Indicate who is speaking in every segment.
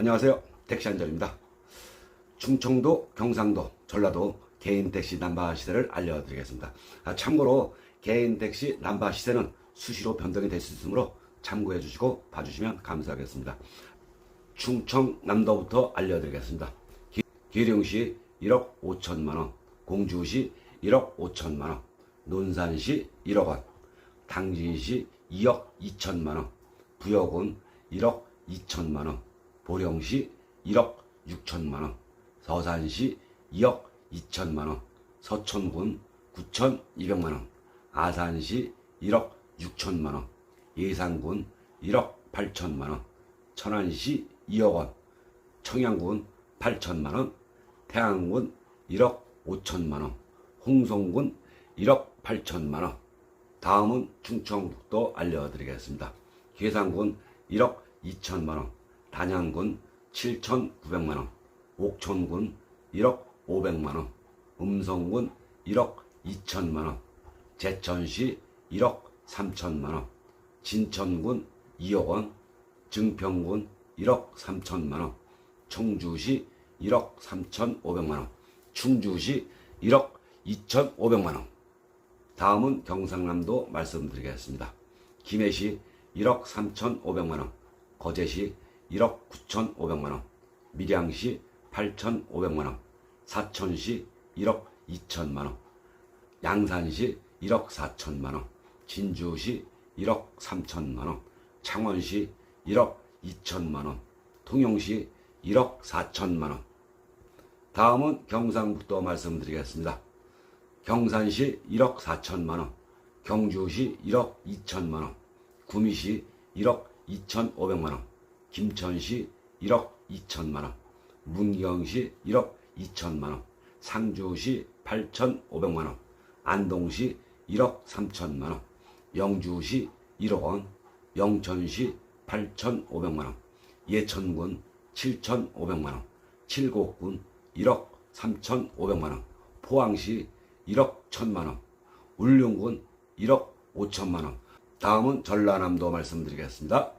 Speaker 1: 안녕하세요. 택시 안전입니다. 충청도, 경상도, 전라도 개인 택시 남바 시세를 알려드리겠습니다. 아, 참고로 개인 택시 남바 시세는 수시로 변동이 될 수 있으므로 참고해 주시고 봐주시면 감사하겠습니다. 충청남도부터 알려드리겠습니다. 기- 기령시 1억 5천만 원, 공주시 1억 5천만 원, 논산시 1억 원, 당진시 2억 2천만 원, 부여군 1억 2천만 원, 보령시 1억 6천만 원, 서산시 2억 2천만 원, 서천군 9,200만 원, 아산시 1억 6천만 원, 예산군 1억 8천만 원, 천안시 2억 원, 청양군 8천만 원, 태안군 1억 5천만 원, 홍성군 1억 8천만 원. 다음은 충청북도 알려드리겠습니다. 괴산군 1억 2천만 원, 단양군 7,900만 원, 옥천군 1억 500만 원, 음성군 1억 2천만 원, 제천시 1억 3천만 원, 진천군 2억 원, 증평군 1억 3천만 원, 청주시 1억 3,500만 원, 충주시 1억 2,500만 원. 다음은 경상남도 말씀드리겠습니다. 김해시 1억 3,500만 원, 거제시 1억 9,500만 원, 밀양시 8,500만 원, 사천시 1억 2천만 원, 양산시 1억 4천만 원, 진주시 1억 3천만 원, 창원시 1억 2천만 원, 통영시 1억 4천만 원. 다음은 경상북도 말씀드리겠습니다. 경산시 1억 4천만 원, 경주시 1억 2천만 원, 구미시 1억 2천5백만 원, 김천시 1억 2천만 원, 문경시 1억 2천만 원, 상주시 8천5백만 원, 안동시 1억 3천만 원, 영주시 1억 원, 영천시 8천5백만 원, 예천군 7천5백만 원, 칠곡군 1억 3천5백만 원, 포항시 1억 1천만 원, 울릉군 1억 5천만 원. 다음은 전라남도 말씀드리겠습니다.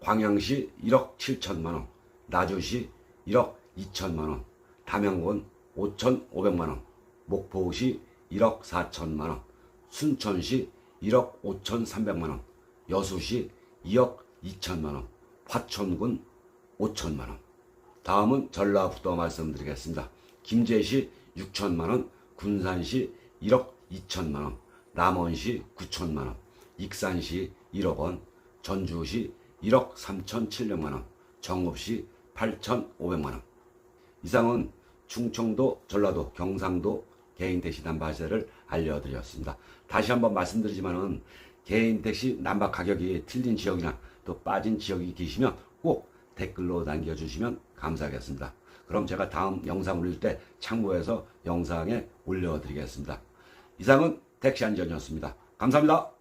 Speaker 1: 광양시 1억 7천만 원, 나주시 1억 2천만 원, 담양군 5천5백만 원, 목포시 1억 4천만 원, 순천시 1억 5천 3백만 원, 여수시 2억 2천만 원, 화천군 5천만 원. 다음은 전라북도 말씀드리겠습니다. 김제시 6천만 원, 군산시 1억 2천만 원, 남원시 9천만 원, 익산시 1억 원, 전주시 1억 3천7백만 원, 정읍시 8천5백만 원. 이상은 충청도, 전라도, 경상도 개인 택시 남바 시세를 알려드렸습니다. 다시 한번 말씀드리지만은 개인 택시 남바 가격이 틀린 지역이나 또 빠진 지역이 계시면 꼭 댓글로 남겨주시면 감사하겠습니다. 그럼 제가 다음 영상 올릴 때 참고해서 영상에 올려드리겠습니다. 이상은 택시 안전이었습니다. 감사합니다.